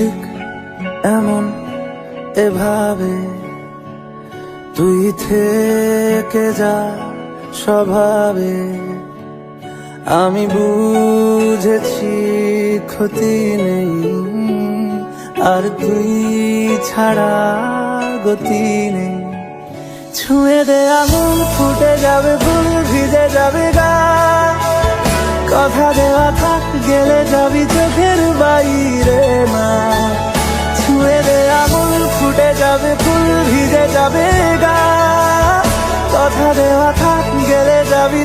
ঠিক এমন এভাবে তুই থেকে যা স্বভাবে। আমি বুঝেছি ক্ষতি নেই, আর তুই ছাড়া গতি নেই। ছুঁয়ে দে আঙুল ফুটে যাবে ফুল, ভিজে যাবে গা। কথা দেওয়া থাক, গেলে যাবি চোখের যাবে ফুল ভিজে যাবে গা। কথা দেওয়া থাক গেলে যাবি